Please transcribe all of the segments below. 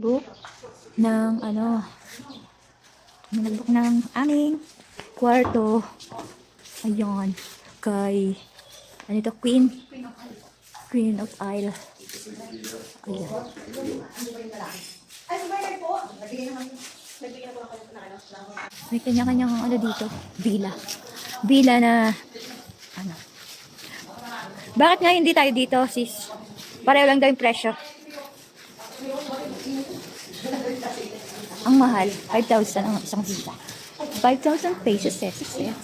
book ng ano nagbook ng aming kwarto. Ayun kay ano ito queen? Queen of isle. Ayan. May kanya-kanyang ano dito villa. Villa na ano. Bakit nga hindi tayo dito sis? Pareho lang daw yung presyo Ang mahal, 5,000 ang isang visa. 5,000 pesos, yes, yes.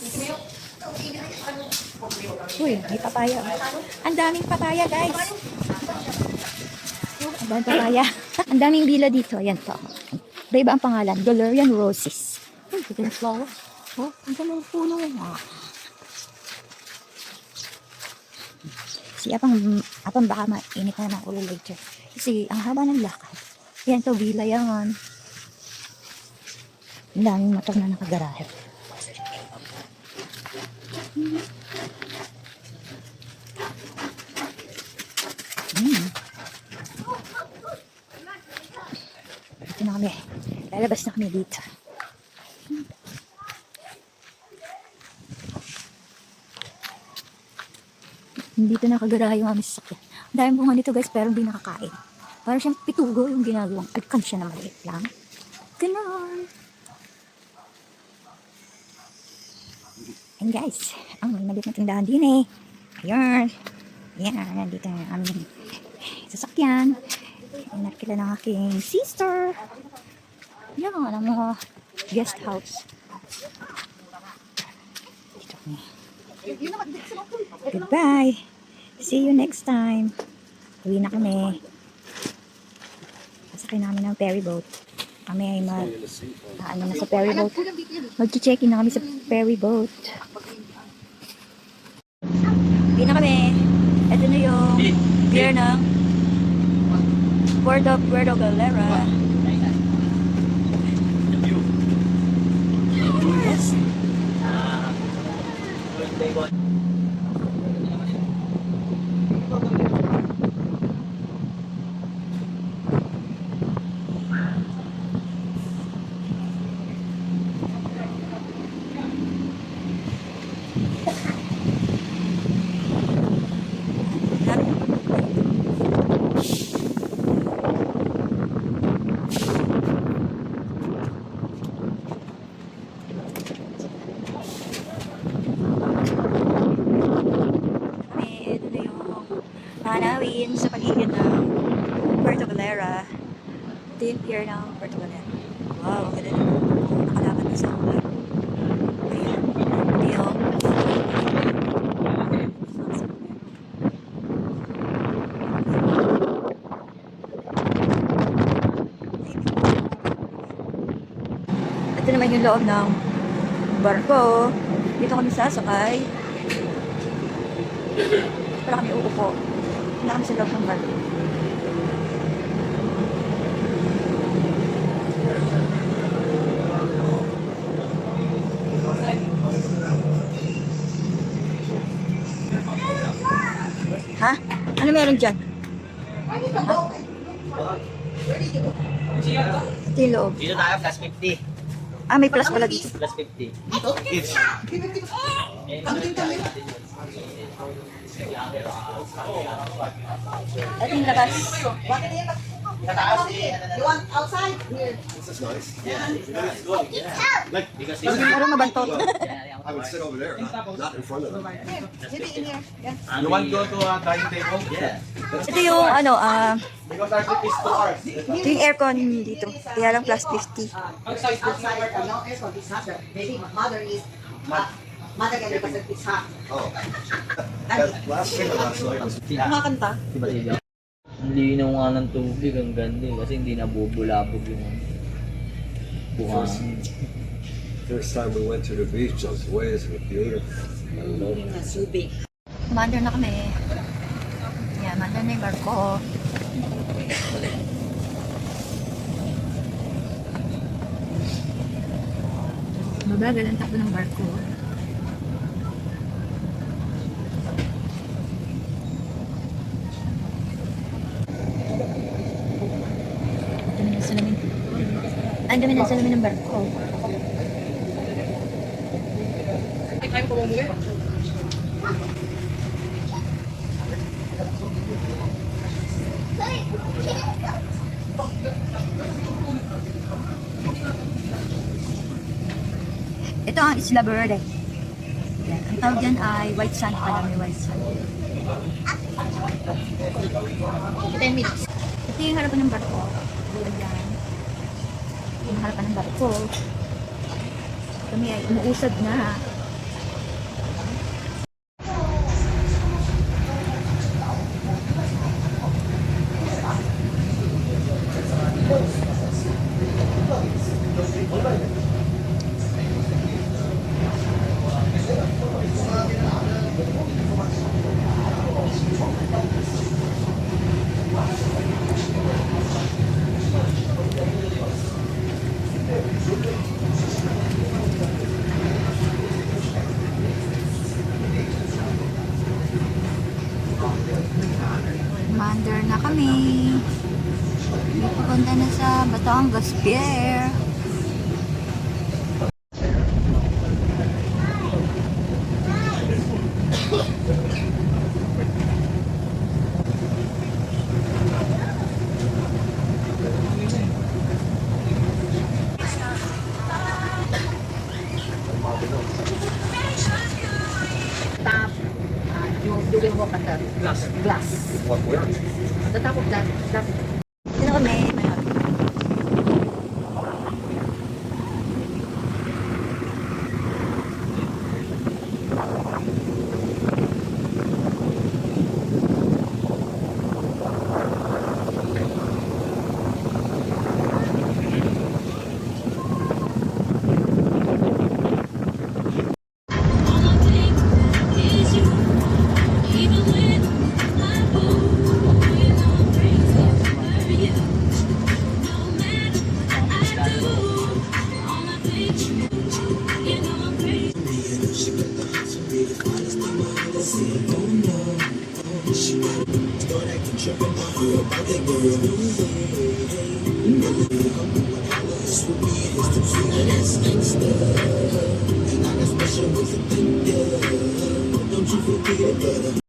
Uy, may papaya. Ang daming papaya, guys. Ang daming papaya. ang daming villa dito. Ayan to. Iba ang pangalan. Galerian Roses. Uy, ganda ng flower. Oh, ang ganda ng puno. Ah. Si Apang, Apang baka mainit na ng ulo later. Kasi ang haba ng lakad. Yan to, villa yan. Ang daming motor na nakagarahe. Hmm. Ito na kami. Lalabas na kami dito. Dito nakagarahe yung aming sasakyan. Ang daming bunga nito guys, pero hindi nakakain. Parang siyang pitugo yung ginagawang alkansya na maliit lang. Ganon. And guys, ang may maliit na tindahan din eh. Ayun. Yan, nandito ang aming sasakyan. Yan, nakila ng aking sister. Yan, ang mga guest house. Dito kami. Goodbye. See you next time. Uwi na kami. Sasakay namin ng ferry boat. Kami ay mag, ano na sa ferry boat. Mag-check-in na kami sa ferry boat. Uwi na kami. Ito na yung pier ng Puerto Puerto Galera. Yes. Kami, ito na yung hanawin sa paligid ng Puerto Galera. Ito yung pier ng Puerto Galera. Wow, ang ganda nito. Nakalaban na sa ulan. Ayan. Ito yung Ito naman yung loob ng barko. Dito kami sasakay. Wala kami uupo. Wala kami sa loob ng barko. Ha? Ano meron dyan? Ha? Ito yung loob. Dito tayo, plus 50. Ah, may plus pala dito. Plus 50. Kids. Ito yung labas. You want outside? Here. Because Parang mabantot. I would sit over there, not, not in front of them. Maybe in here. Yeah. You want to go to a dining table? Yeah. Ito yung ano, ah, Because trip is two hours. ito yung aircon dito. Kaya lang plus 50. Outside, uh, no aircon. It's hot. Maybe mother is. Uh, mother can because it's hot. Oh. That last thing last night was Kumakanta. Ang linaw nga ng tubig, ang ganda eh. Kasi hindi nabubulabog yung buhangin. First time we went to the beach. Those waves were beautiful. Commander na kami. Yan, mandar na yung barko. Mabagal ang takbo ng barko. Salamin. Ang dami ng salamin ng barko. Ito ang Isla Verde. Yan. Ang tawag dyan ay white sand pala, may white sand. 10 minutes. Ito yung harapan ng barko. Ayan. Yung harapan ng barko. Kami ay umuusad na. Commander na kami. May pupunta na sa Batangas Pier. Top, uh, yung work at the glass. Glass. What where? At Thought I could trip and not real about that girl. Come do what I was with me and it's too sweet and that's gangsta. And I got special with a thunder. Don't you forget it.